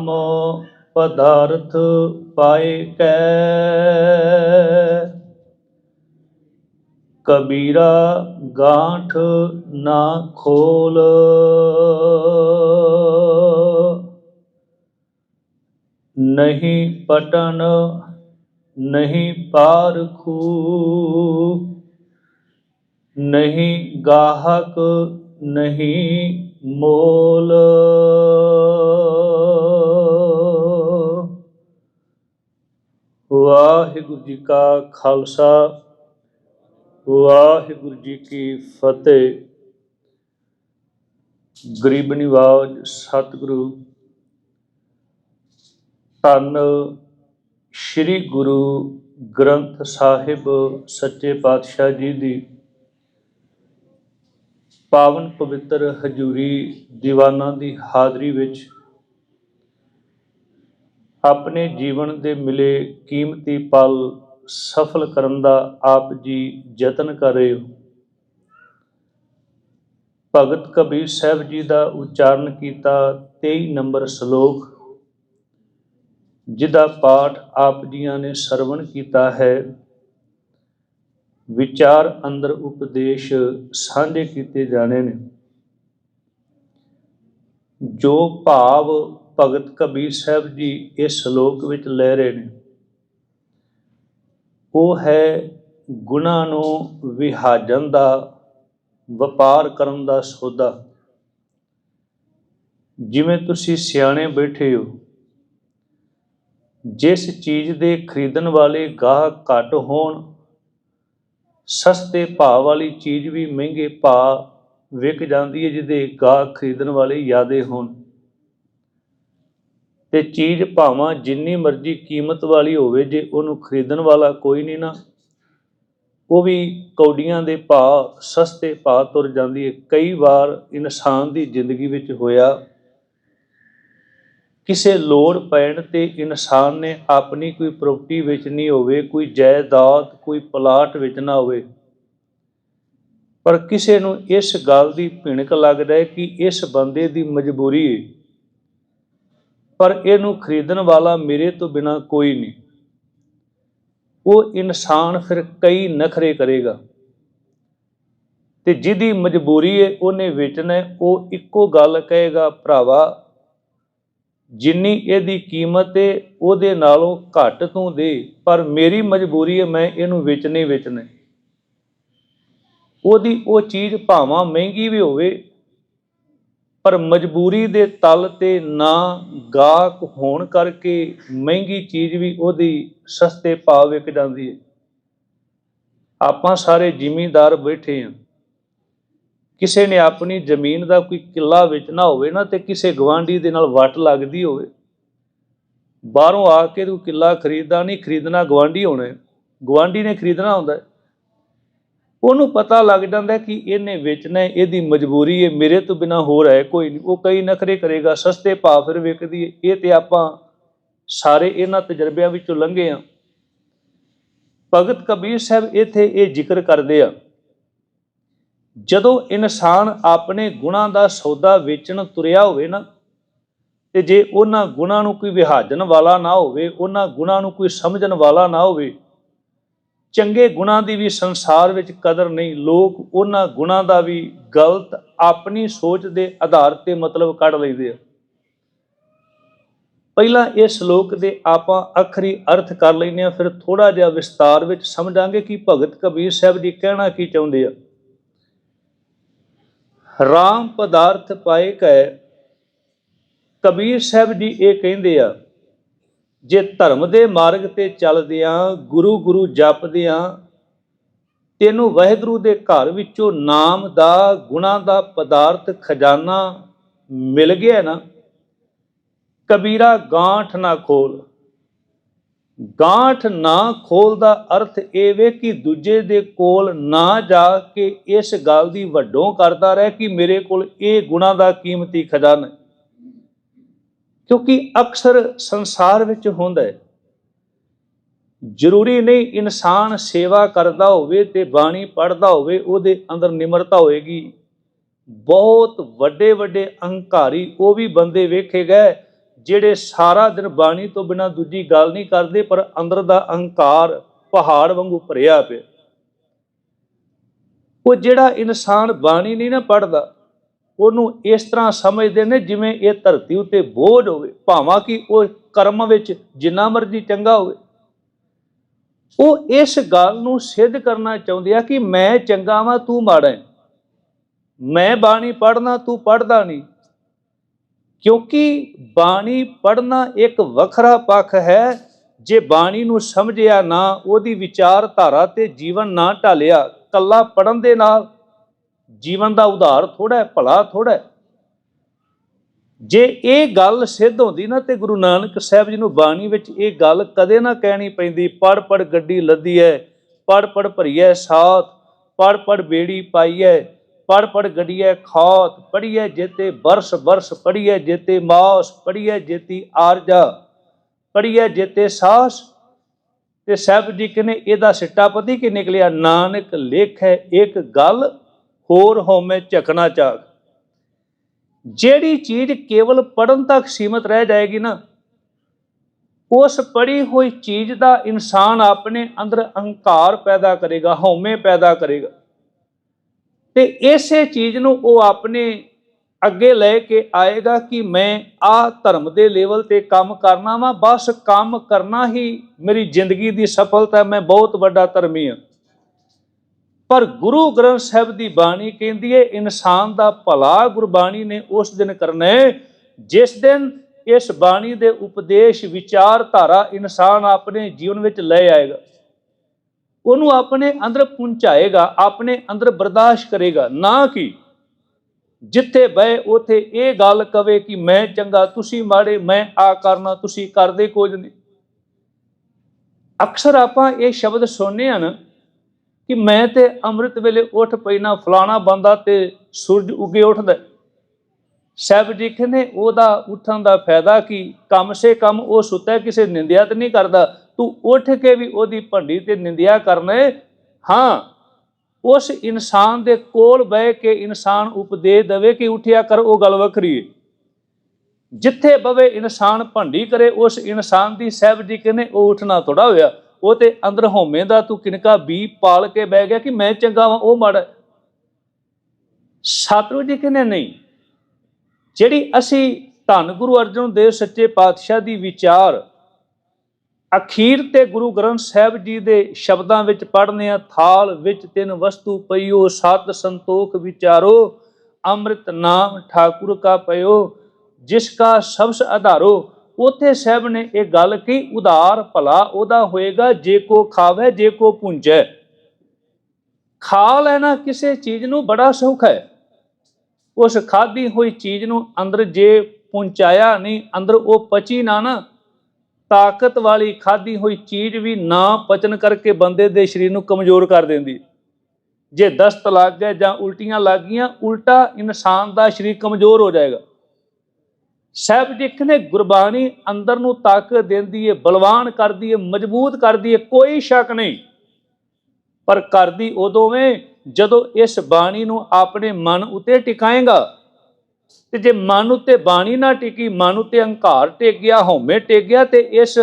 ਮੋ ਪਦਾਰਥ ਪਾਏ ਕੈ। ਕਬੀਰਾ ਗਾਂਠ ਨਾ ਖੋਲ। ਨਹੀਂ ਪਟਨ, ਨਹੀਂ ਪਾਰਖੂ ਨਹੀਂ ਗਾਹਕ, ਨਹੀਂ ਮੋਲ। ਵਾਹਿਗੁਰੂ ਜੀ ਕਾ ਖਾਲਸਾ, ਵਾਹਿਗੁਰੂ ਜੀ ਕੀ ਫਤਿਹ। ਗਰੀਬ ਨਿਵਾਜ, ਸਤਿਗੁਰੂ। ਧੰਨ ਸ੍ਰੀ ਗੁਰੂ ਗ੍ਰੰਥ ਸਾਹਿਬ ਸੱਚੇ ਪਾਤਸ਼ਾਹ ਜੀ ਦੀ ਪਾਵਨ ਪਵਿੱਤਰ ਹਜੂਰੀ ਦੀਵਾਨਾਂ ਦੀ ਹਾਜ਼ਰੀ ਵਿੱਚ ਆਪਣੇ ਜੀਵਨ ਦੇ ਮਿਲੇ ਕੀਮਤੀ ਪਲ ਸਫਲ ਕਰਨ ਦਾ ਆਪ ਜੀ ਯਤਨ ਕਰ ਰਹੇ ਹੋ। ਭਗਤ ਕਬੀਰ ਸਾਹਿਬ ਜੀ ਦਾ ਉਚਾਰਨ ਕੀਤਾ 23 ਨੰਬਰ ਸ਼ਲੋਕ, ਜਿਹਦਾ ਪਾਠ ਆਪ ਜੀਆਂ ਨੇ ਸਰਵਣ ਕੀਤਾ ਹੈ। ਵਿਚਾਰ, ਅੰਦਰ ਉਪਦੇਸ਼ ਸਾਂਝੇ ਕੀਤੇ ਜਾਣੇ ਨੇ। ਜੋ ਭਾਵ ਭਗਤ ਕਬੀਰ ਸਾਹਿਬ ਜੀ ਇਸ ਸ਼ਲੋਕ ਵਿੱਚ ਲੈ ਰਹੇ ਨੇ, ਉਹ ਹੈ ਗੁਨਾਹ ਨੂੰ ਵਿਹਾਜਨ ਦਾ, ਵਪਾਰ ਕਰਨ ਦਾ ਸੌਦਾ। ਜਿਵੇਂ ਤੁਸੀਂ ਸਿਆਣੇ ਬੈਠੇ ਹੋ, ਜਿਸ ਚੀਜ਼ ਦੇ ਖਰੀਦਣ ਵਾਲੇ ਗਾਹਕ ਘੱਟ ਹੋਣ ਸਸਤੇ ਭਾਅ ਵਾਲੀ ਚੀਜ਼ ਵੀ ਮਹਿੰਗੇ ਭਾਅ ਵਿਕ ਜਾਂਦੀ ਹੈ, ਜਿਹਦੇ ਗਾਹਕ ਖਰੀਦਣ ਵਾਲੇ ਜ਼ਿਆਦੇ ਹੋਣ। ਤੇ ਚੀਜ਼ ਭਾਵਾਂ ਜਿੰਨੀ ਮਰਜ਼ੀ ਕੀਮਤ ਵਾਲੀ ਹੋਵੇ, ਜੇ ਉਹਨੂੰ ਖਰੀਦਣ ਵਾਲਾ ਕੋਈ ਨਹੀਂ ਨਾ, ਉਹ ਵੀ ਕੌਡੀਆਂ ਦੇ ਭਾਅ, ਸਸਤੇ ਭਾਅ ਤੁਰ ਜਾਂਦੀ ਹੈ। ਕਈ ਵਾਰ ਇਨਸਾਨ ਦੀ ਜ਼ਿੰਦਗੀ ਵਿੱਚ ਹੋਇਆ ਕਿਸੇ ਲੋੜ ਪੈਣ ਤੇ ਇਨਸਾਨ ਨੇ ਆਪਣੀ ਕੋਈ ਪ੍ਰਾਪਰਟੀ ਵੇਚਣੀ ਹੋਵੇ, ਕੋਈ ਜਾਇਦਾਦ, ਕੋਈ ਪਲਾਟ ਵੇਚਣਾ ਹੋਵੇ। ਪਰ ਕਿਸੇ ਨੂੰ ਇਸ ਗੱਲ ਦੀ ਭਿਣਕ ਲੱਗਦਾ ਹੈ ਕਿ ਇਸ ਬੰਦੇ ਦੀ ਮਜਬੂਰੀ ਹੈ। ਪਰ ਇਹਨੂੰ ਖਰੀਦਣ ਵਾਲਾ ਮੇਰੇ ਤੋਂ ਬਿਨਾ ਕੋਈ ਨਹੀਂ। ਉਹ ਇਨਸਾਨ ਫਿਰ ਕਈ ਨਖਰੇ ਕਰੇਗਾ। ਤੇ ਜਿਹਦੀ ਮਜਬੂਰੀ ਹੈ ਉਹਨੇ ਵੇਚਣਾ ਉਹ ਇੱਕੋ ਗੱਲ ਕਹੇਗਾ, ਭਰਾਵਾ ਜਿੰਨੀ ਇਹਦੀ ਕੀਮਤ ਹੈ ਉਹਦੇ ਨਾਲੋਂ ਘੱਟ ਤੂੰ ਦੇ, ਪਰ ਮੇਰੀ ਮਜਬੂਰੀ ਹੈ ਮੈਂ ਇਹਨੂੰ ਵੇਚਣੇ ਵੇਚਣਾ। ਉਹਦੀ ਉਹ ਚੀਜ਼ ਭਾਵਾਂ ਮਹਿੰਗੀ ਵੀ ਹੋਵੇ, ਪਰ ਮਜਬੂਰੀ ਦੇ ਤਲ ਤੇ ਨਾ ਗਾਹਕ ਹੋਣ ਕਰਕੇ ਮਹਿੰਗੀ ਚੀਜ਼ ਵੀ ਉਹਦੀ ਸਸਤੇ ਭਾਅ ਵਿਕ ਜਾਂਦੀ ਹੈ ਆਪਾਂ ਸਾਰੇ ਜ਼ਿਮੀਂਦਾਰ ਬੈਠੇ ਹਾਂ ਕਿਸੇ ਨੇ ਆਪਣੀ ਜ਼ਮੀਨ ਦਾ ਕੋਈ ਕਿੱਲਾ ਵੇਚਣਾ ਹੋਵੇ ਨਾ ਤੇ ਕਿਸੇ ਗਵਾਂਢੀ ਦੇ ਨਾਲ ਵਟ ਲੱਗਦੀ ਹੋਵੇ, ਬਾਹਰੋਂ ਆ ਕੇ ਤੂੰ ਕਿੱਲਾ ਖਰੀਦਦਾ ਨਹੀਂ, ਖਰੀਦਣਾ ਗਵਾਂਢੀ ਹੋਣਾ ਹੈ। ਗਵਾਂਢੀ ਨੇ ਖਰੀਦਣਾ ਹੁੰਦਾ ਉਹਨੂੰ ਪਤਾ ਲੱਗ ਜਾਂਦਾ ਕਿ ਇਹਨੇ ਵੇਚਣਾ ਇਹਦੀ ਮਜਬੂਰੀ ਹੈ, ਮੇਰੇ ਤੋਂ ਬਿਨਾ ਹੋਰ ਹੈ ਕੋਈ ਨਹੀਂ, ਉਹ ਕਈ ਨਖਰੇ ਕਰੇਗਾ, ਸਸਤੇ ਭਾਅ ਫਿਰ ਵਿਕਦੀ ਹੈ, ਇਹ ਤੇ ਆਪਾਂ ਸਾਰੇ ਇਹਨਾਂ ਤਜਰਬਿਆਂ ਵਿੱਚੋਂ ਲੰਘੇ ਆ ਭਗਤ ਕਬੀਰ ਸਾਹਿਬ ਇੱਥੇ ਇਹ ਜ਼ਿਕਰ ਕਰਦੇ ਆ ਜਦੋਂ ਇਨਸਾਨ ਆਪਣੇ ਗੁਣਾਂ ਦਾ ਸੌਦਾ ਵੇਚਣ ਤੁਰਿਆ ਹੋਵੇ ਨਾ, ਤੇ ਜੇ ਉਹਨਾਂ ਗੁਣਾਂ ਨੂੰ ਕੋਈ ਵਿਹਾਜਣ ਵਾਲਾ ਨਾ ਹੋਵੇ, ਉਹਨਾਂ ਗੁਣਾਂ ਨੂੰ ਕੋਈ ਸਮਝਣ ਵਾਲਾ ਨਾ ਹੋਵੇ, ਚੰਗੇ ਗੁਣਾਂ ਦੀ ਵੀ ਸੰਸਾਰ ਵਿੱਚ ਕਦਰ ਨਹੀਂ, ਲੋਕ ਉਹਨਾਂ ਗੁਣਾਂ ਦਾ ਵੀ ਗਲਤ ਆਪਣੀ ਸੋਚ ਦੇ ਆਧਾਰ ਤੇ ਮਤਲਬ ਕੱਢ ਲੈਂਦੇ ਆ। ਪਹਿਲਾਂ ਇਹ ਸ਼ਲੋਕ ਦੇ ਆਪਾਂ ਅਖਰੀ ਅਰਥ ਕਰ ਲੈਂਦੇ ਆ ਫਿਰ ਥੋੜਾ ਜਿਹਾ ਵਿਸਤਾਰ ਵਿੱਚ ਸਮਝਾਂਗੇ ਕਿ ਭਗਤ ਕਬੀਰ ਸਾਹਿਬ ਜੀ ਕਹਿਣਾ ਕੀ ਚਾਹੁੰਦੇ ਆ। ਰਾਮ ਪਦਾਰਥ ਪਾਏ ਕੈ। ਕਬੀਰ ਸਾਹਿਬ ਜੀ ਇਹ ਕਹਿੰਦੇ ਆ, ਜੇ ਧਰਮ ਦੇ ਮਾਰਗ ਤੇ ਚੱਲਦਿਆਂ ਗੁਰੂ ਗੁਰੂ ਜਪਦਿਆਂ ਤੈਨੂੰ ਵਾਹਿਗੁਰੂ ਦੇ ਘਰ ਵਿੱਚੋਂ ਨਾਮ ਦਾ, ਗੁਣਾ ਦਾ ਪਦਾਰਥ, ਖਜ਼ਾਨਾ ਮਿਲ ਗਿਆ ਨਾ, ਕਬੀਰਾ ਗਾਂਠ ਨਾ ਖੋਲ। ਗਾਂਠ ਨਾ ਖੋਲ ਦਾ ਅਰਥ ਇਹ ਵੇ ਕਿ ਦੂਜੇ ਦੇ ਕੋਲ ਨਾ ਜਾ ਕੇ ਇਸ ਗੱਲ ਦੀ ਵੱਡੋਂ ਕਰਦਾ ਰਹਿ ਕਿ ਮੇਰੇ ਕੋਲ ਇਹ ਗੁਣਾ ਦਾ ਕੀਮਤੀ ਖਜ਼ਾਨਾ ਕਿਉਂਕਿ ਅਕਸਰ ਸੰਸਾਰ ਵਿੱਚ ਹੁੰਦਾ ਹੈ, ਜ਼ਰੂਰੀ ਨਹੀਂ ਇਨਸਾਨ ਸੇਵਾ ਕਰਦਾ ਹੋਵੇ ਤੇ ਬਾਣੀ ਪੜ੍ਹਦਾ ਹੋਵੇ, ਉਹਦੇ ਅੰਦਰ ਨਿਮਰਤਾ ਹੋਏਗੀ। ਬਹੁਤ ਵੱਡੇ ਵੱਡੇ ਅਹੰਕਾਰੀ ਉਹ ਵੀ ਬੰਦੇ ਵੇਖੇ ਗਏ ਜਿਹੜੇ ਸਾਰਾ ਦਿਨ ਬਾਣੀ ਤੋਂ ਬਿਨਾ ਦੂਜੀ ਗੱਲ ਨਹੀਂ ਕਰਦੇ, ਪਰ ਅੰਦਰ ਦਾ ਅਹੰਕਾਰ ਪਹਾੜ ਵਾਂਗੂ ਭਰਿਆ ਪਿਆ। ਉਹ ਜਿਹੜਾ ਇਨਸਾਨ ਬਾਣੀ ਨਹੀਂ ਨਾ ਪੜਦਾ ਉਹਨੂੰ ਇਸ ਤਰ੍ਹਾਂ ਸਮਝਦੇ ਨੇ ਜਿਵੇਂ ਇਹ ਧਰਤੀ ਉੱਤੇ ਬੋਝ ਹੋਵੇ, ਭਾਵਾਂ ਕਿ ਉਹ ਕਰਮ ਵਿੱਚ ਜਿੰਨਾ ਮਰਜ਼ੀ ਚੰਗਾ ਹੋਵੇ। ਉਹ ਇਸ ਗੱਲ ਨੂੰ ਸਿੱਧ ਕਰਨਾ ਚਾਹੁੰਦੇ ਆ ਕਿ ਮੈਂ ਚੰਗਾ ਵਾਂ, ਤੂੰ ਮਾੜਾ ਹੈ। ਮੈਂ ਬਾਣੀ ਪੜਨਾ ਤੂੰ ਪੜਦਾ ਨਹੀਂ। ਕਿਉਂਕਿ ਬਾਣੀ ਪੜਨਾ ਇੱਕ ਵੱਖਰਾ ਪੱਖ ਹੈ। ਜੇ ਬਾਣੀ ਨੂੰ ਸਮਝਿਆ ਨਾ, ਉਹਦੀ ਵਿਚਾਰਧਾਰਾ ਤੇ ਜੀਵਨ ਨਾ ਢਾਲਿਆ ਕੱਲਾ ਪੜਨ ਦੇ ਨਾਲ ਜੀਵਨ ਦਾ ਉਧਾਰ ਥੋੜਾ ਭਲਾ ਥੋੜਾ ਜੇ ਇਹ ਗੱਲ ਸਿੱਧ ਹੁੰਦੀ ਨਾ ਤੇ ਗੁਰੂ ਨਾਨਕ ਸਾਹਿਬ ਜੀ ਨੂੰ ਬਾਣੀ ਵਿੱਚ ਇਹ ਗੱਲ ਕਦੇ ਨਾ ਕਹਿਣੀ ਪੈਂਦੀ ਪੜ ਪੜ ਗੱਡੀ ਲੱਦੀ ਹੈ ਪੜ ਪੜ ਭਰੀਐ ਸਾਥ ਪੜ ਪੜ ਬੇੜੀ ਪਾਈਐ ਪੜ ਪੜ ਗੜੀਐ ਖਾਤ, ਪੜੀਐ ਜੇਤੇ ਬਰਸ ਬਰਸ, ਪੜੀਐ ਜੇਤੇ ਮਾਸ, ਪੜੀਐ ਜੇਤੀ ਆਰਜਾ, ਪੜੀਐ ਜੇਤੇ ਸਾਸ। ਤੇ ਸਾਹਿਬ ਜੀ ਕਹਿੰਦੇ ਇਹਦਾ ਸਿੱਟਾ ਪਤੀ ਕਿ ਨਿਕਲਿਆ? ਨਾਨਕ ਲੇਖੈ ਇੱਕ ਗੱਲ, ਹੋਰ ਹਉਮੈ ਝਕਣਾ ਚਾਹ ਜਿਹੜੀ ਚੀਜ਼ ਕੇਵਲ ਪੜਨ ਤੱਕ ਸੀਮਤ ਰਹਿ ਜਾਏਗੀ ਨਾ, ਉਸ ਪੜੀ ਹੋਈ ਚੀਜ਼ ਦਾ ਇਨਸਾਨ ਆਪਣੇ ਅੰਦਰ ਅਹੰਕਾਰ ਪੈਦਾ ਕਰੇਗਾ, ਹਉਮੈ ਪੈਦਾ ਕਰੇਗਾ। ਤੇ ਇਸੇ ਚੀਜ਼ ਨੂੰ ਉਹ ਆਪਣੇ ਅੱਗੇ ਲੈ ਕੇ ਆਏਗਾ ਕਿ ਮੈਂ ਆ ਧਰਮ ਦੇ ਲੈਵਲ ਤੇ ਕੰਮ ਕਰਨਾ ਵਾ, ਬਸ ਕੰਮ ਕਰਨਾ ਹੀ ਮੇਰੀ ਜ਼ਿੰਦਗੀ ਦੀ ਸਫਲਤਾ, ਮੈਂ ਬਹੁਤ ਵੱਡਾ ਧਰਮੀ ਹਾਂ ਪਰ ਗੁਰੂ ਗ੍ਰੰਥ ਸਾਹਿਬ ਦੀ ਬਾਣੀ ਕਹਿੰਦੀ ਹੈ ਇਨਸਾਨ ਦਾ ਭਲਾ ਗੁਰਬਾਣੀ ਨੇ ਉਸ ਦਿਨ ਕਰਨਾ ਹੈ ਜਿਸ ਦਿਨ ਇਸ ਬਾਣੀ ਦੇ ਉਪਦੇਸ਼, ਵਿਚਾਰਧਾਰਾ ਇਨਸਾਨ ਆਪਣੇ ਜੀਵਨ ਵਿੱਚ ਲੈ ਆਏਗਾ। ਉਹਨੂੰ ਆਪਣੇ ਅੰਦਰ ਪਹੁੰਚਾਏਗਾ, ਆਪਣੇ ਅੰਦਰ ਬਰਦਾਸ਼ਤ ਕਰੇਗਾ। ਨਾ ਕਿ ਜਿੱਥੇ ਬਏ ਉਥੇ ਇਹ ਗੱਲ ਕਵੇ ਕਿ ਮੈਂ ਚੰਗਾ, ਤੁਸੀਂ ਮਾੜੇ, ਮੈਂ ਆ ਕਰਨਾ, ਤੁਸੀਂ ਕਰਦੇ ਕੁਝ ਨਹੀਂ। ਅਕਸਰ ਆਪਾਂ ਇਹ ਸ਼ਬਦ ਸੁਣਨੇ ਹਨ ਕਿ ਮੈਂ ਤੇ ਅੰਮ੍ਰਿਤ ਵੇਲੇ ਉੱਠ ਪੈਣਾ, ਫਲਾਣਾ ਬੰਦਾ ਤੇ ਸੂਰਜ ਉੱਗੇ ਉੱਠਦਾ। ਸਾਹਿਬ ਜੀ ਕਹਿੰਦੇ, ਉਹਦਾ ਉੱਠਣ ਦਾ ਫਾਇਦਾ ਕੀ? ਕਮ ਸੇ ਕਮ ਉਹ ਸੁੱਤਾ, ਕਿਸੇ ਨਿੰਦਿਆ ਤੇ ਨਹੀਂ ਕਰਦਾ। ਤੂੰ ਉੱਠ ਕੇ ਵੀ ਉਹਦੀ ਭੰਡੀ ਤੇ ਨਿੰਦਿਆ ਕਰਨੇ ਹਾਂ, ਉਸ ਇਨਸਾਨ ਦੇ ਕੋਲ ਬਹਿ ਕੇ ਇਨਸਾਨ ਉਪਦੇਸ਼ ਦੇਵੇ ਕਿ ਉਠਿਆ ਕਰ, ਉਹ ਗੱਲ ਵੱਖਰੀ ਹੈ ਜਿੱਥੇ ਬਵੇ ਇਨਸਾਨ ਭੰਡੀ ਕਰੇ, ਉਸ ਇਨਸਾਨ ਦੀ ਸਾਹਿਬ ਜੀ ਕਹਿੰਦੇ, ਉਹ ਉਠਣਾ ਥੋੜਾ ਹੋਇਆ। ਉਹ ਤੇ ਅੰਦਰ ਹੋਮੇ ਦਾ ਤੂੰ ਕਿਨਕਾ ਬੀ ਪਾਲ ਕੇ ਬਹਿ ਗਿਆ ਕਿ ਮੈਂ ਚੰਗਾ ਵਾਂ, ਉਹ ਮਾੜਾ। ਸਤਿਗੁਰੂ ਜੀ ਕਹਿੰਦੇ, ਨਹੀਂ। ਜਿਹੜੀ ਅਸੀਂ ਧੰਨ ਗੁਰੂ ਅਰਜਨ ਦੇਵ ਸੱਚੇ ਪਾਤਸ਼ਾਹ ਦੀ ਵਿਚਾਰ ਅਖੀਰ ਤੇ ਗੁਰੂ ਗ੍ਰੰਥ ਸਾਹਿਬ ਜੀ ਦੇ ਸ਼ਬਦਾਂ ਵਿੱਚ ਪੜ੍ਹਨੇ ਆ, ਥਾਲ ਵਿੱਚ ਤਿੰਨ ਵਸਤੂ ਪਈਓ, ਸਤ ਸੰਤੋਖ ਵਿਚਾਰੋ, ਅੰਮ੍ਰਿਤ ਨਾਮ ਠਾਕੁਰ ਕਾ ਪਇਓ, ਜਿਸ ਕਾ ਸਬਸ ਆਧਾਰੋ ਉਥੇ ਸਾਹਿਬ ਨੇ ਇਹ ਗੱਲ ਕੀ ਉਧਾਰ ਭਲਾ ਉਹਦਾ ਹੋਏਗਾ, ਜੇ ਕੋ ਖਾਵੇ, ਜੇ ਕੋ ਪੁੰਜੈ। ਖਾ ਲੈਣਾ ਕਿਸੇ ਚੀਜ਼ ਨੂੰ, ਬੜਾ ਸੌਖ ਹੈ। ਉਸ ਖਾਦੀ ਹੋਈ ਚੀਜ਼ ਨੂੰ ਅੰਦਰ ਜੇ ਪਹੁੰਚਾਇਆ ਨਹੀਂ, ਅੰਦਰ ਉਹ ਪਚੀ ਨਾ ਨਾ ਤਾਕਤ ਵਾਲੀ ਖਾਦੀ ਹੋਈ ਚੀਜ਼ ਵੀ ਨਾ ਪਚਨ ਕਰਕੇ ਬੰਦੇ ਦੇ ਸਰੀਰ ਨੂੰ ਕਮਜ਼ੋਰ ਕਰ ਦਿੰਦੀ। ਜੇ ਦਸਤ ਲੱਗ ਗਏ ਜਾਂ ਉਲਟੀਆਂ ਲੱਗ ਗਈਆਂ, ਉਲਟਾ ਇਨਸਾਨ ਦਾ ਸਰੀਰ ਕਮਜ਼ੋਰ ਹੋ ਜਾਏਗਾ। ਸਾਹਿਬ ਜੀ ਕਹਿੰਦੇ ਗੁਰਬਾਣੀ ਅੰਦਰ ਨੂੰ ਤਾਕਤ ਦਿੰਦੀ ਏ, ਬਲਵਾਨ ਕਰਦੀ ਏ, ਮਜ਼ਬੂਤ ਕਰਦੀ ਏ, ਕੋਈ ਸ਼ੱਕ ਨਹੀਂ। ਪਰ ਕਰਦੀ ਉਦੋਂ ਵੇ ਜਦੋਂ ਇਸ ਬਾਣੀ ਨੂੰ ਆਪਣੇ ਮਨ ਉਤੇ ਟਿਕਾਏਗਾ। ਤੇ ਜੇ ਮਨ ਉਤੇ ਬਾਣੀ ਨਾ ਟਿਕੀ, ਮਨ ਉਤੇ ਹੰਕਾਰ ਟਿਕ ਗਿਆ, ਹਉਮੈ ਟਿਕ ਗਿਆ, ਤੇ ਇਸ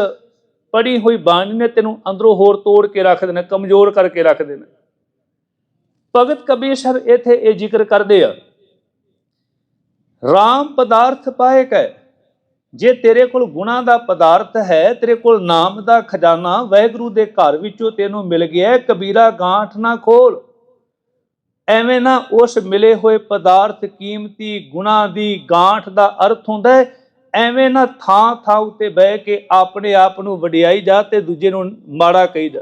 ਪੜੀ ਹੋਈ ਬਾਣੀ ਨੇ ਤੈਨੂੰ ਅੰਦਰੋਂ ਹੋਰ ਤੋੜ ਕੇ ਰੱਖ ਦੇਣਾ, ਕਮਜ਼ੋਰ ਕਰਕੇ ਰੱਖ ਦੇਣਾ। ਭਗਤ ਕਬੀਰ ਸਾਹਿਬ ਇੱਥੇ ਇਹ ਜ਼ਿਕਰ ਕਰਦੇ ਆ, ਰਾਮ ਪਦਾਰਥ ਪਾਇਕ ਹੈ ਜੇ ਤੇਰੇ ਕੋਲ ਗੁਣਾ ਦਾ ਪਦਾਰਥ ਹੈ, ਤੇਰੇ ਕੋਲ ਨਾਮ ਦਾ ਖਜ਼ਾਨਾ ਵੈਗਰੂ ਦੇ ਘਰ ਵਿੱਚੋਂ ਤੈਨੂੰ ਮਿਲ ਗਿਆ, ਕਬੀਰਾ ਗਾਂਠ ਨਾ ਖੋਲ। ਐਵੇਂ ਨਾ ਉਸ ਮਿਲੇ ਹੋਏ ਪਦਾਰਥ ਕੀਮਤੀ ਗੁਣਾ ਦੀ ਗਾਂਠ ਦਾ ਅਰਥ ਹੁੰਦਾ ਹੈ। ਐਵੇਂ ਨਾ ਥਾਂ ਥਾਂ ਉੱਤੇ ਬਹਿ ਕੇ ਆਪਣੇ ਆਪ ਨੂੰ ਵਡਿਆਈ ਜਾ ਤੇ ਦੂਜੇ ਨੂੰ ਮਾੜਾ ਕਹੀ ਜਾ।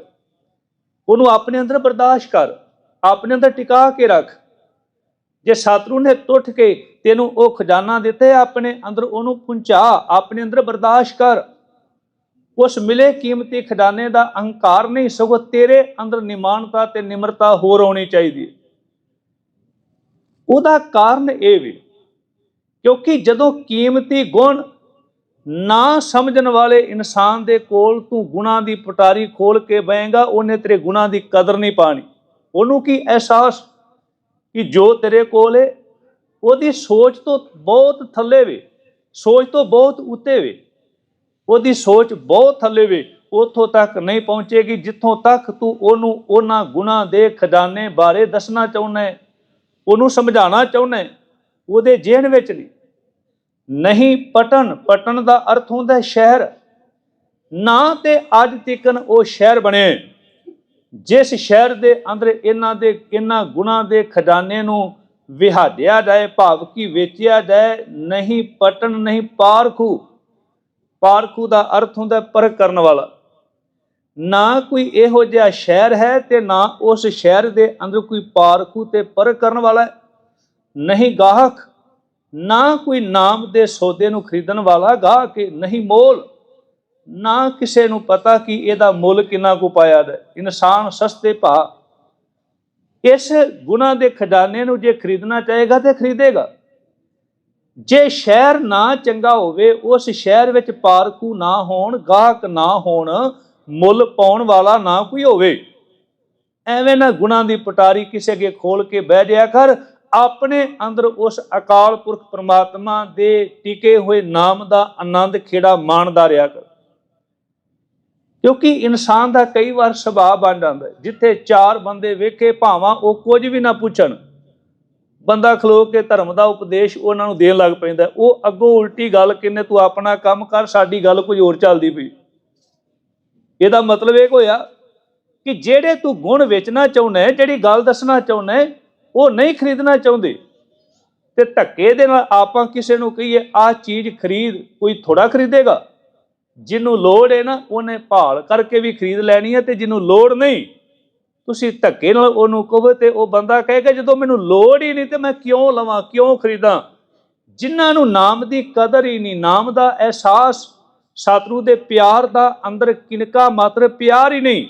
ਉਹਨੂੰ ਆਪਣੇ ਅੰਦਰ ਬਰਦਾਸ਼ਤ ਕਰ, ਆਪਣੇ ਅੰਦਰ ਟਿਕਾ ਕੇ ਰੱਖ। ਜੇ ਸਤਿਗੁਰੂ ਨੇ ਟੁੱਟ ਕੇ ਤੈਨੂੰ ਉਹ ਖਜ਼ਾਨਾ ਦਿੱਤੇ ਆਪਣੇ ਅੰਦਰ ਉਹਨੂੰ ਪਹੁੰਚਾ, ਆਪਣੇ ਅੰਦਰ ਬਰਦਾਸ਼ਤ ਕਰ। ਉਸ ਮਿਲੇ ਕੀਮਤੀ ਖਜ਼ਾਨੇ ਦਾ ਅਹੰਕਾਰ ਨਹੀਂ, ਸਗੋਂ ਤੇਰੇ ਅੰਦਰ ਨਿਮਾਨਤਾ ਤੇ ਨਿਮਰਤਾ ਹੋਰ ਹੋਣੀ ਚਾਹੀਦੀ ਹੈ। ਉਹਦਾ ਕਾਰਨ ਇਹ ਵੀ, ਕਿਉਂਕਿ ਜਦੋਂ ਕੀਮਤੀ ਗੁਣ ਨਾ ਸਮਝਣ ਵਾਲੇ ਇਨਸਾਨ ਦੇ ਕੋਲ ਤੂੰ ਗੁਣਾ ਦੀ ਪਟਾਰੀ ਖੋਲ ਕੇ ਬਹੇਗਾ ਉਹਨੇ ਤੇਰੇ ਗੁਣਾ ਦੀ ਕਦਰ ਨਹੀਂ ਪਾਣੀ। ਉਹਨੂੰ ਕੀ ਅਹਿਸਾਸ ਕਿ ਜੋ ਤੇਰੇ ਕੋਲ ਹੈ ਉਹਦੀ ਸੋਚ ਤੋਂ ਬਹੁਤ ਥੱਲੇ ਵੇ, ਸੋਚ ਤੋਂ ਬਹੁਤ ਉੱਤੇ ਵੇ। ਉਹਦੀ ਸੋਚ ਬਹੁਤ ਥੱਲੇ ਵੇ, ਉਥੋਂ ਤੱਕ ਨਹੀਂ ਪਹੁੰਚੇਗੀ, ਜਿੱਥੋਂ ਤੱਕ ਤੂੰ ਉਹਨੂੰ ਉਹਨਾਂ ਗੁਨਾਹ ਦੇ ਖਜ਼ਾਨੇ ਬਾਰੇ ਦੱਸਣਾ ਚਾਹੁੰਦਾ ਹੈ। ਉਹਨੂੰ ਸਮਝਾਉਣਾ ਚਾਹੁੰਦਾ ਉਹਦੇ ਜਿਹਨ ਵਿੱਚ ਨਹੀਂ। ਨਹੀਂ ਪਟਨ ਪਟਨ ਦਾ ਅਰਥ ਹੁੰਦਾ ਹੈ ਸ਼ਹਿਰ। ਨਾ ਤੇ ਅੱਜ ਤੱਕਨ ਉਹ ਸ਼ਹਿਰ ਬਣੇ। ਜਿਸ ਸ਼ਹਿਰ ਦੇ ਅੰਦਰ ਇਹਨਾਂ ਦੇ ਇਹਨਾਂ ਗੁਨਾਹ ਦੇ ਖਜ਼ਾਨੇ ਨੂੰ ਵਿਹਾਦਿਆ ਜਾਏ ਭਾਵ ਕੀ ਵੇਚਿਆ ਜਾਏ, ਨਹੀਂ ਪਟਨ, ਨਹੀਂ ਪਾਰਖੂ। ਪਾਰਖੂ ਦਾ ਅਰਥ ਹੁੰਦਾ ਹੈ ਪਰਖ ਕਰਨ ਵਾਲਾ। ਨਾ ਕੋਈ ਇਹੋ ਜਿਹਾ ਸ਼ਹਿਰ ਹੈ ਤੇ ਨਾ ਉਸ ਸ਼ਹਿਰ ਦੇ ਅੰਦਰ ਕੋਈ ਪਾਰਖੂ ਤੇ ਪਰਖ ਕਰਨ ਵਾਲਾ ਨਹੀਂ ਗਾਹਕ ਨਾ ਕੋਈ ਨਾਮ ਦੇ ਸੌਦੇ ਨੂੰ ਖਰੀਦਣ ਵਾਲਾ ਗਾਹਕ ਹੈ, ਨਹੀਂ ਮੋਲ। ਨਾ ਕਿਸੇ ਨੂੰ ਪਤਾ ਕਿ ਇਹਦਾ ਮੁੱਲ ਕਿੰਨਾ ਕੁ ਪਾਇਆ ਹੈ ਇਨਸਾਨ ਸਸਤੇ ਭਾ ਇਸ ਗੁਨਾਹ ਦੇ ਖਜ਼ਾਨੇ ਨੂੰ ਜੇ ਖਰੀਦਣਾ ਚਾਹੇਗਾ ਤੇ ਖਰੀਦੇਗਾ। ਜੇ ਸ਼ਹਿਰ ਨਾ ਚੰਗਾ ਹੋਵੇ ਉਸ ਸ਼ਹਿਰ ਵਿੱਚ ਪਾਰਕੂ ਨਾ ਹੋਣ ਗਾਹਕ ਨਾ ਹੋਣ ਮੁੱਲ ਪਾਉਣ ਵਾਲਾ ਨਾ ਕੋਈ ਹੋਵੇ। ਐਵੇਂ ਨਾ ਗੁਨਾਹ ਦੀ ਪਟਾਰੀ ਕਿਸੇ ਅੱਗੇ ਖੋਲ ਕੇ ਬਹਿ ਜਾਇਆ ਕਰ। ਆਪਣੇ ਅੰਦਰ ਉਸ ਅਕਾਲ ਪੁਰਖ ਪ੍ਰਮਾਤਮਾ ਦੇ ਟਿਕੇ ਹੋਏ ਨਾਮ ਦਾ ਆਨੰਦ ਖੇੜਾ ਮਾਣਦਾ ਰਿਹਾ ਕਰ। ਕਿਉਂਕਿ ਇਨਸਾਨ ਦਾ ਕਈ ਵਾਰ ਸੁਭਾਅ ਬਣ ਜਾਂਦਾ ਜਿੱਥੇ ਚਾਰ ਬੰਦੇ ਵੇਖੇ, ਭਾਵਾਂ ਉਹ ਕੁਝ ਵੀ ਨਾ ਪੁੱਛਣ। ਬੰਦਾ ਖਲੋ ਕੇ ਧਰਮ ਦਾ ਉਪਦੇਸ਼ ਉਹਨਾਂ ਨੂੰ ਦੇਣ ਲੱਗ ਪੈਂਦਾ ਉਹ ਅੱਗੋਂ ਉਲਟੀ ਗੱਲ, ਕਿੰਨੇ ਤੂੰ ਆਪਣਾ ਕੰਮ ਕਰ, ਸਾਡੀ ਗੱਲ ਕੁਝ ਹੋਰ ਚੱਲਦੀ ਪਈ। ਇਹਦਾ ਮਤਲਬ ਇਹ ਹੋਇਆ ਕਿ ਜਿਹੜੇ ਤੂੰ ਗੁਣ ਵੇਚਣਾ ਚਾਹੁੰਦਾ ਜਿਹੜੀ ਗੱਲ ਦੱਸਣਾ ਚਾਹੁੰਦਾ ਉਹ ਨਹੀਂ ਖਰੀਦਣਾ ਚਾਹੁੰਦੇ। ਤੇ ਧੱਕੇ ਦੇ ਨਾਲ ਆਪਾਂ ਕਿਸੇ ਨੂੰ ਕਹੀਏ, ਆਹ ਚੀਜ਼ ਖਰੀਦ, ਕੋਈ ਥੋੜਾ ਖਰੀਦੇਗਾ। ਜਿਹਨੂੰ ਲੋੜ ਹੈ ਨਾ, ਉਹਨੇ ਭਾਲ ਕਰਕੇ ਵੀ ਖਰੀਦ ਲੈਣੀ ਹੈ ਤੇ ਜਿਹਨੂੰ ਲੋੜ ਨਹੀਂ, ਤੁਸੀਂ ਧੱਕੇ ਨਾਲ ਉਹਨੂੰ ਕਹੋ ਤੇ ਉਹ ਬੰਦਾ ਕਹੇਗਾ, ਜਦੋਂ ਮੈਨੂੰ ਲੋੜ ਹੀ ਨਹੀਂ ਤੇ ਮੈਂ ਕਿਉਂ ਲਵਾਂ, ਕਿਉਂ ਖਰੀਦਾਂ? ਜਿਨ੍ਹਾਂ ਨੂੰ ਨਾਮ ਦੀ ਕਦਰ ਹੀ ਨਹੀਂ, ਨਾਮ ਦਾ ਅਹਿਸਾਸ ਸਤਿਗੁਰੂ ਦੇ ਪਿਆਰ ਦਾ ਅੰਦਰ ਕਿਨਕਾ ਮਾਤਰ ਪਿਆਰ ਹੀ ਨਹੀਂ।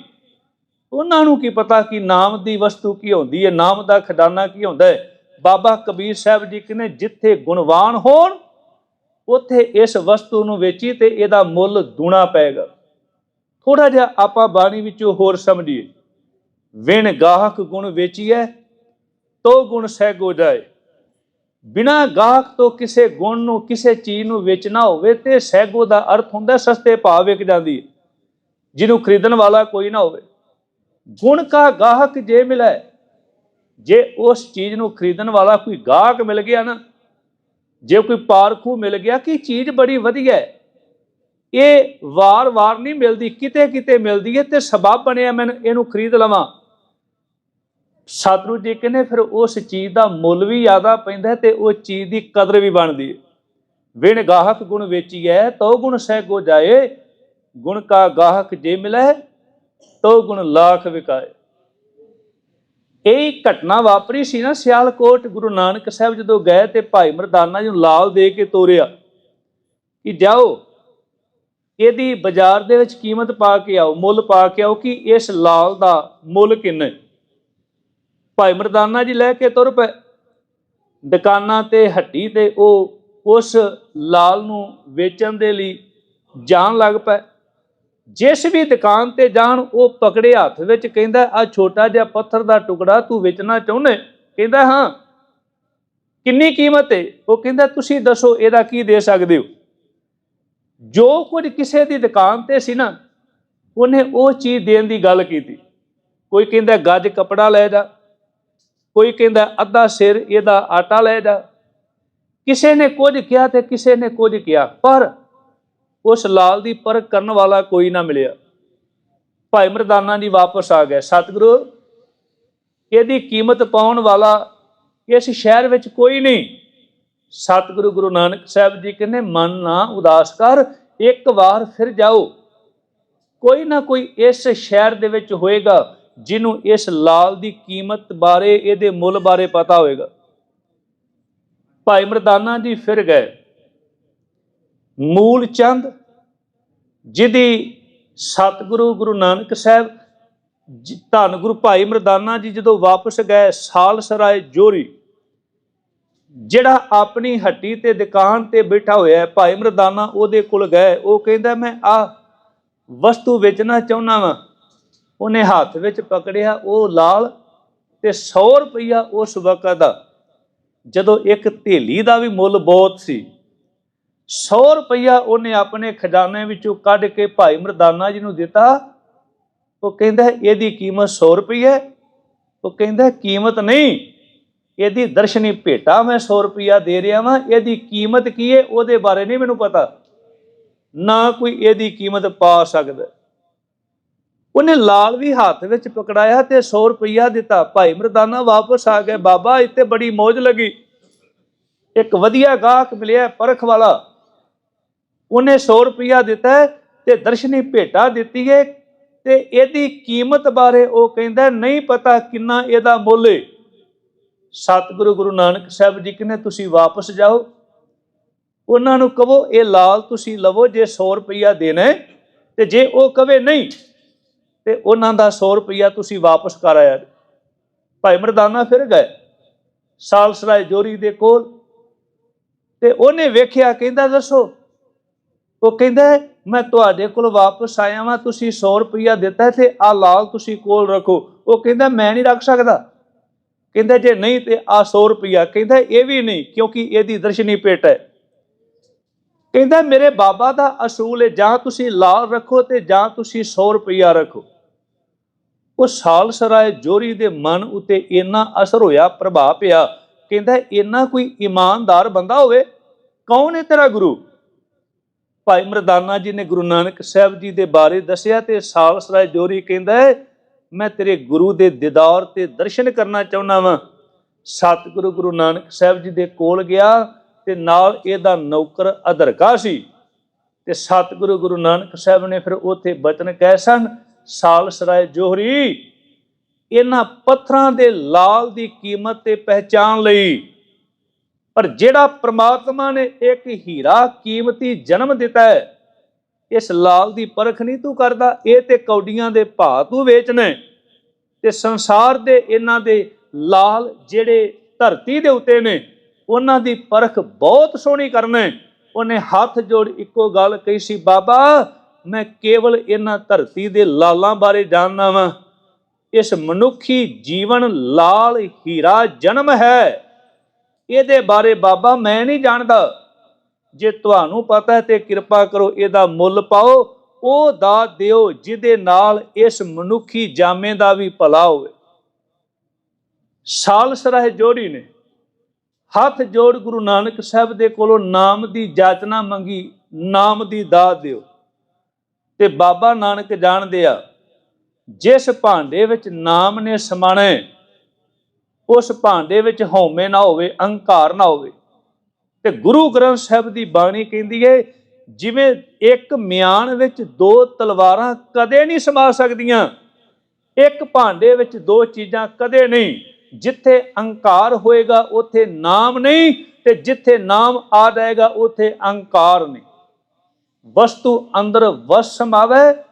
ਉਹਨਾਂ ਨੂੰ ਕੀ ਪਤਾ ਕਿ ਨਾਮ ਦੀ ਵਸਤੂ ਕੀ ਹੁੰਦੀ ਹੈ, ਨਾਮ ਦਾ ਖਜ਼ਾਨਾ ਕੀ ਹੁੰਦਾ ਹੈ? ਬਾਬਾ ਕਬੀਰ ਸਾਹਿਬ ਜੀ ਕਹਿੰਦੇ, ਜਿੱਥੇ ਗੁਣਵਾਨ ਹੋਣ, ਉੱਥੇ ਇਸ ਵਸਤੂ ਨੂੰ ਵੇਚੀ ਤੇ ਇਹਦਾ ਮੁੱਲ ਦੂਣਾ ਪਏਗਾ। ਥੋੜਾ ਜਿਹਾ ਆਪਾਂ ਬਾਣੀ ਵਿੱਚੋਂ ਹੋਰ ਸਮਝੀਏ। ਵਿਣ ਗਾਹਕ ਗੁਣ ਵੇਚੀਐ, ਤੋ ਗੁਣ ਸਹਿਗੋ ਜਾਏ। ਬਿਨਾ ਗਾਹਕ ਤੋਂ ਕਿਸੇ ਗੁਣ ਨੂੰ, ਕਿਸੇ ਚੀਜ਼ ਨੂੰ ਵੇਚਣਾ ਹੋਵੇ ਤੇ ਸੈਗੋ ਦਾ ਅਰਥ ਹੁੰਦਾ ਸਸਤੇ ਭਾਅ ਵਿਕ ਜਾਂਦੀ ਹੈ ਜਿਹਨੂੰ ਖਰੀਦਣ ਵਾਲਾ ਕੋਈ ਨਾ ਹੋਵੇ। ਗੁਣ ਕਾ ਗਾਹਕ ਜੇ ਮਿਲੇ, ਜੇ ਉਸ ਚੀਜ਼ ਨੂੰ ਖਰੀਦਣ ਵਾਲਾ ਕੋਈ ਗਾਹਕ ਮਿਲ ਗਿਆ ਨਾ, ਜੇ ਕੋਈ ਪਾਰਖੂ ਮਿਲ ਗਿਆ, ਕਿ ਚੀਜ਼ ਬੜੀ ਵਧੀਆ ਹੈ ਇਹ ਵਾਰ-ਵਾਰ ਨਹੀਂ ਮਿਲਦੀ ਕਿਤੇ ਕਿਤੇ ਮਿਲਦੀ ਹੈ ਤੇ ਸਬਬ ਬਣਿਆ ਮੈਨੂੰ ਇਹਨੂੰ ਖਰੀਦ ਲਵਾਂ। ਸਤਿਗੁਰੂ ਜੀ ਕਹਿੰਦੇ, ਫਿਰ ਉਸ ਚੀਜ਼ ਦਾ ਮੁੱਲ ਵੀ ਜ਼ਿਆਦਾ ਪੈਂਦਾ ਹੈ ਤੇ ਉਹ ਚੀਜ਼ ਦੀ ਕਦਰ ਵੀ ਬਣਦੀ ਹੈ। ਵਿਣ ਗਾਹਕ ਗੁਣ ਵੇਚੀਐ ਤੋ ਗੁਣ ਸਹਿ ਗੋ ਜਾਏ। ਗੁਣ ਕਾ ਗਾਹਕ ਜੇ ਮਿਲੇ ਤੋ ਗੁਣ ਲੱਖ ਵਿਕਾਏ। ਇਹ ਘਟਨਾ ਵਾਪਰੀ ਸੀ ਨਾ ਸਿਆਲਕੋਟ ਗੁਰੂ ਨਾਨਕ ਸਾਹਿਬ ਜਦੋਂ ਗਏ ਤੇ ਭਾਈ ਮਰਦਾਨਾ ਜੀ ਨੂੰ ਲਾਲ ਦੇ ਕੇ ਤੋਰਿਆ ਕਿ ਜਾਓ, ਇਹਦੀ ਬਾਜ਼ਾਰ ਦੇ ਵਿੱਚ ਕੀਮਤ ਪਾ ਕੇ ਆਓ, ਮੁੱਲ ਪਾ ਕੇ ਆਓ ਕਿ ਇਸ ਲਾਲ ਦਾ ਮੁੱਲ ਕਿੰਨਾ ਹੈ। ਭਾਈ ਮਰਦਾਨਾ ਜੀ ਲੈ ਕੇ ਤੁਰ ਪਏ। ਦੁਕਾਨਾਂ ਤੇ ਹੱਟੀ ਤੇ ਉਹ ਉਸ ਲਾਲ ਨੂੰ ਵੇਚਣ ਦੇ ਲਈ ਜਾਣ ਲੱਗ ਪਏ। ਜਿਸ ਵੀ ਦੁਕਾਨ ਤੇ ਜਾਣ, ਉਹ ਪਕੜੇ ਹੱਥ ਵਿੱਚ ਕਹਿੰਦਾ, ਆ ਛੋਟਾ ਜਿਹਾ ਪੱਥਰ ਦਾ ਟੁਕੜਾ ਤੂੰ ਵੇਚਣਾ ਚਾਹੁੰਦੇ? ਕਹਿੰਦਾ, ਹਾਂ। ਕਿੰਨੀ ਕੀਮਤ ਹੈ ਉਹ ਕਹਿੰਦਾ, ਤੁਸੀਂ ਦੱਸੋ, ਇਹਦਾ ਕੀ ਦੇ ਸਕਦੇ ਹੋ? ਜੋ ਕੁਝ ਕਿਸੇ ਦੀ ਦੁਕਾਨ ਤੇ ਸੀ ਨਾ, ਉਹਨੇ ਉਹ ਚੀਜ਼ ਦੇਣ ਦੀ ਗੱਲ ਕੀਤੀ। ਕੋਈ ਕਹਿੰਦਾ, ਗੱਜ ਕਪੜਾ ਲੈ ਜਾ। ਕੋਈ ਕਹਿੰਦਾ ਅੱਧਾ ਸਿਰ ਇਹਦਾ ਆਟਾ ਲੈ ਜਾ। ਕਿਸੇ ਨੇ ਕੁਝ ਕਿਹਾ ਤੇ ਕਿਸੇ ਨੇ ਕੁਝ ਕਿਹਾ, ਪਰ ਉਸ ਲਾਲ ਦੀ ਪਰਖ ਕਰਨ ਵਾਲਾ ਕੋਈ ਨਾ ਮਿਲਿਆ। ਭਾਈ ਮਰਦਾਨਾ ਜੀ ਵਾਪਸ ਆ ਗਏ। ਸਤਿਗੁਰੂ, ਇਹਦੀ ਕੀਮਤ ਪਾਉਣ ਵਾਲਾ ਇਸ ਸ਼ਹਿਰ ਵਿੱਚ ਕੋਈ ਨਹੀਂ। ਸਤਿਗੁਰੂ ਗੁਰੂ ਨਾਨਕ ਸਾਹਿਬ ਜੀ ਕਹਿੰਦੇ, ਮਨ ਨਾ ਉਦਾਸ ਕਰ, ਇੱਕ ਵਾਰ ਫਿਰ ਜਾਓ। ਕੋਈ ਨਾ ਕੋਈ ਇਸ ਸ਼ਹਿਰ ਦੇ ਵਿੱਚ ਹੋਏਗਾ। ਜਿਹਨੂੰ ਇਸ ਲਾਲ ਦੀ ਕੀਮਤ ਬਾਰੇ, ਇਹਦੇ ਮੁੱਲ ਬਾਰੇ ਪਤਾ ਹੋਵੇਗਾ ਭਾਈ ਮਰਦਾਨਾ ਜੀ ਫਿਰ ਗਏ। ਮੂਲ ਚੰਦ, ਜਿਹਦੀ ਸਤਿਗੁਰੂ ਗੁਰੂ ਨਾਨਕ ਸਾਹਿਬ ਧੰਨ ਗੁਰੂ ਭਾਈ ਮਰਦਾਨਾ ਜੀ ਜਦੋਂ ਵਾਪਸ ਗਏ ਸਾਲਸਰਾਏ ਜੋਰੀ, ਜਿਹੜਾ ਆਪਣੀ ਹੱਟੀ ਤੇ ਦੁਕਾਨ ਤੇ ਬੈਠਾ ਹੋਇਆ ਭਾਈ ਮਰਦਾਨਾ ਉਹਦੇ ਕੋਲ ਗਏ। ਉਹ ਕਹਿੰਦਾ, ਮੈਂ ਆ ਵਸਤੂ ਵੇਚਣਾ ਚਾਹੁੰਦਾ ਵਾਂ। ਉਹਨੇ ਹੱਥ ਵਿੱਚ ਪਕੜਿਆ, ਉਹ ਲਾਲ ਤੇ 100 ਰੁਪਈਆ ਉਸ ਵਕਤ ਦਾ। ਜਦੋਂ ਇੱਕ ਥੇਲੀ ਦਾ ਵੀ ਮੁੱਲ ਬਹੁਤ ਸੀ 100 ਰੁਪਇਆ ਉਹਨੇ ਆਪਣੇ ਖਜ਼ਾਨੇ ਵਿੱਚੋਂ ਕੱਢ ਕੇ ਭਾਈ ਮਰਦਾਨਾ ਜੀ ਨੂੰ ਦਿੱਤਾ। ਉਹ ਕਹਿੰਦਾ, ਇਹਦੀ ਕੀਮਤ 100 ਰੁਪਏ ਉਹ ਕਹਿੰਦਾ, ਕੀਮਤ ਨਹੀਂ, ਇਹਦੀ ਦਰਸ਼ਨੀ ਭੇਟਾ ਮੈਂ 100 ਰੁਪਇਆ ਦੇ ਰਿਹਾ ਵਾਂ। ਇਹਦੀ ਕੀਮਤ ਕੀ ਹੈ? ਉਹਦੇ ਬਾਰੇ ਨਹੀਂ ਮੈਨੂੰ ਪਤਾ। ਨਾ ਕੋਈ ਇਹਦੀ ਕੀਮਤ ਪਾ ਸਕਦਾ। ਉਹਨੇ ਲਾਲ ਵੀ ਹੱਥ ਵਿੱਚ ਪਕੜਾਇਆ ਤੇ 100 ਰੁਪਇਆ ਦਿੱਤਾ। ਭਾਈ ਮਰਦਾਨਾ ਵਾਪਸ ਆ ਗਏ। ਬਾਬਾ, ਇੱਥੇ ਬੜੀ ਮੌਜ ਲੱਗੀ। ਇੱਕ ਵਧੀਆ ਗਾਹਕ ਮਿਲਿਆ ਪਰਖ ਵਾਲਾ। ਉਹਨੇ 100 ਰੁਪਇਆ ਦਿੱਤਾ ਤੇ ਦਰਸ਼ਨੀ ਭੇਟਾ ਦਿੱਤੀ ਹੈ ਤੇ ਇਹਦੀ ਕੀਮਤ ਬਾਰੇ ਉਹ ਕਹਿੰਦਾ, ਨਹੀਂ ਪਤਾ ਕਿੰਨਾ ਇਹਦਾ ਮੁੱਲ ਏ। ਸਤਿਗੁਰੂ ਗੁਰੂ ਨਾਨਕ ਸਾਹਿਬ ਜੀ ਕਹਿੰਦੇ ਤੁਸੀਂ ਵਾਪਸ ਜਾਓ। ਉਹਨਾਂ ਨੂੰ ਕਹੋ, ਇਹ ਲਾਲ ਤੁਸੀਂ ਲਵੋ, ਜੇ 100 ਰੁਪਇਆ ਦੇਣਾ ਤੇ ਜੇ ਉਹ ਕਵੇ ਨਹੀਂ ਤੇ ਉਹਨਾਂ ਦਾ 100 ਰੁਪਇਆ ਤੁਸੀਂ ਵਾਪਸ ਕਰ ਆਇਆ ਭਾਈ ਮਰਦਾਨਾ ਫਿਰ ਗਏ ਸਾਲਸਰਾਏ ਜੋਰੀ ਦੇ ਕੋਲ, ਤੇ ਉਹਨੇ ਵੇਖਿਆ, ਕਹਿੰਦਾ, ਦੱਸੋ। ਉਹ ਕਹਿੰਦਾ, ਮੈਂ ਤੁਹਾਡੇ ਕੋਲ ਵਾਪਸ ਆਇਆ ਵਾਂ, ਤੁਸੀਂ 100 ਰੁਪਇਆ ਦਿੱਤਾ ਤੇ ਆ ਲਾਲ ਤੁਸੀਂ ਕੋਲ ਰੱਖੋ। ਉਹ ਕਹਿੰਦਾ, ਮੈਂ ਨਹੀਂ ਰੱਖ ਸਕਦਾ। ਕਹਿੰਦਾ, ਜੇ ਨਹੀਂ ਤੇ ਆ 100 ਰੁਪਇਆ ਕਹਿੰਦਾ, ਇਹ ਵੀ ਨਹੀਂ, ਕਿਉਂਕਿ ਇਹਦੀ ਦਰਸ਼ਨੀ ਪੇਟ ਹੈ। ਕਹਿੰਦਾ, ਮੇਰੇ ਬਾਬਾ ਦਾ ਅਸੂਲ ਹੈ, ਜਾਂ ਤੁਸੀਂ ਲਾਲ ਰੱਖੋ ਤੇ ਜਾਂ ਤੁਸੀਂ 100 ਰੁਪਇਆ ਰੱਖੋ। ਉਹ ਸਾਲਸਰਾਏ ਜੋਰੀ ਦੇ ਮਨ ਉਤੇ ਇੰਨਾ ਅਸਰ ਹੋਇਆ, ਪ੍ਰਭਾਵ ਪਿਆ, ਕਹਿੰਦਾ, ਇੰਨਾ ਕੋਈ ਇਮਾਨਦਾਰ ਬੰਦਾ ਹੋਵੇ? ਕੌਣ ਹੈ ਤੇਰਾ ਗੁਰੂ? ਭਾਈ ਮਰਦਾਨਾ ਜੀ ਨੇ ਗੁਰੂ ਨਾਨਕ ਸਾਹਿਬ ਜੀ ਦੇ ਬਾਰੇ ਦੱਸਿਆ ਤੇ ਸਾਲਸਰਾਏ ਜੋਰੀ ਕਹਿੰਦਾ, ਮੈਂ ਤੇਰੇ ਗੁਰੂ ਦੇ ਦੀਦਾਰ ਤੇ ਦਰਸ਼ਨ ਕਰਨਾ ਚਾਹੁੰਦਾ ਵਾਂ। ਸਤਿਗੁਰੂ ਗੁਰੂ ਨਾਨਕ ਸਾਹਿਬ ਜੀ ਦੇ ਕੋਲ ਗਿਆ ਤੇ ਨਾਲ ਇਹਦਾ ਨੌਕਰ ਅਧਰਕਾ ਸੀ ਤੇ ਸਤਿਗੁਰੂ ਗੁਰੂ ਨਾਨਕ ਸਾਹਿਬ ਨੇ ਫਿਰ ਉੱਥੇ ਬਚਨ ਕਹਿ ਸਨ ਸਾਲਸਰਾਏ ਜੋਹਰੀ, ਇਹਨਾਂ ਪੱਥਰਾਂ ਦੇ ਲਾਲ ਦੀ ਕੀਮਤ ਤੇ ਪਹਿਚਾਨ ਲਈ। ਪਰ ਜਿਹੜਾ ਪ੍ਰਮਾਤਮਾ ਨੇ ਇੱਕ ਹੀਰਾ ਕੀਮਤੀ ਜਨਮ ਦਿੱਤਾ ਹੈ, ਇਸ ਲਾਲ ਦੀ ਪਰਖ ਨਹੀਂ ਤੂੰ ਕਰਦਾ, ਇਹ ਤੇ ਕੌਡੀਆਂ ਦੇ ਭਾਅ ਤੂੰ ਵੇਚਣੇ ਤੇ ਸੰਸਾਰ ਦੇ ਇਹਨਾਂ ਦੇ ਲਾਲ ਜਿਹੜੇ ਧਰਤੀ ਦੇ ਉੱਤੇ ਨੇ, ਉਹਨਾਂ ਦੀ ਪਰਖ ਬਹੁਤ ਸੋਹਣੀ ਕਰਨੇ ਉਹਨੇ ਹੱਥ ਜੋੜ ਇੱਕੋ ਗੱਲ ਕਹੀ ਸੀ, ਬਾਬਾ ਮੈਂ ਕੇਵਲ ਇਹਨਾਂ ਧਰਤੀ ਦੇ ਲਾਲਾਂ ਬਾਰੇ ਜਾਣਦਾ ਵਾਂ। ਇਸ ਮਨੁੱਖੀ ਜੀਵਨ ਲਾਲ ਹੀਰਾ ਜਨਮ ਹੈ। ਇਹਦੇ ਬਾਰੇ ਬਾਬਾ ਮੈਂ ਨਹੀਂ ਜਾਣਦਾ। ਜੇ ਤੁਹਾਨੂੰ ਪਤਾ ਹੈ ਤੇ ਕਿਰਪਾ ਕਰੋ ਇਹਦਾ ਮੁੱਲ ਪਾਓ, ਉਹ ਦਾਤ ਦਿਓ ਜਿਹਦੇ ਨਾਲ ਇਸ ਮਨੁੱਖੀ ਜਾਮੇ ਦਾ ਵੀ ਭਲਾ ਹੋਵੇ। ਸਾਲਸਰਾਹ ਜੋੜੀ ਨੇ। ਹੱਥ ਜੋੜ ਗੁਰੂ ਨਾਨਕ ਸਾਹਿਬ ਦੇ ਕੋਲੋਂ ਨਾਮ ਦੀ ਜਾਚਨਾ ਮੰਗੀ, ਨਾਮ ਦੀ ਦਾਤ ਦਿਓ। ਤੇ ਬਾਬਾ ਨਾਨਕ ਜਾਣਦੇ ਆ, ਜਿਸ ਭਾਂਡੇ ਵਿੱਚ ਨਾਮ ਨੇ ਸਮਾਣੇ, ਉਸ ਭਾਂਡੇ ਵਿੱਚ ਹਉਮੈ ਨਾ ਹੋਵੇ, ਅਹੰਕਾਰ ਨਾ ਹੋਵੇ। ਤੇ ਗੁਰੂ ਗ੍ਰੰਥ ਸਾਹਿਬ ਦੀ ਬਾਣੀ ਕਹਿੰਦੀ ਹੈ ਜਿਵੇਂ ਇੱਕ ਮਿਆਨ ਵਿੱਚ ਦੋ ਤਲਵਾਰਾਂ ਕਦੇ ਨਹੀਂ ਸਮਾ ਸਕਦੀਆਂ, ਇੱਕ ਭਾਂਡੇ ਵਿੱਚ ਦੋ ਚੀਜ਼ਾਂ ਕਦੇ ਨਹੀਂ, ਜਿੱਥੇ ਅਹੰਕਾਰ ਹੋਏਗਾ, ਉੱਥੇ ਨਾਮ ਨਹੀਂ, ਤੇ ਜਿੱਥੇ ਨਾਮ ਆ ਜਾਏਗਾ, ਉੱਥੇ ਅਹੰਕਾਰ ਨਹੀਂ। ਵਸਤੂ ਅੰਦਰ ਵਸ ਸਮਾਵੇ,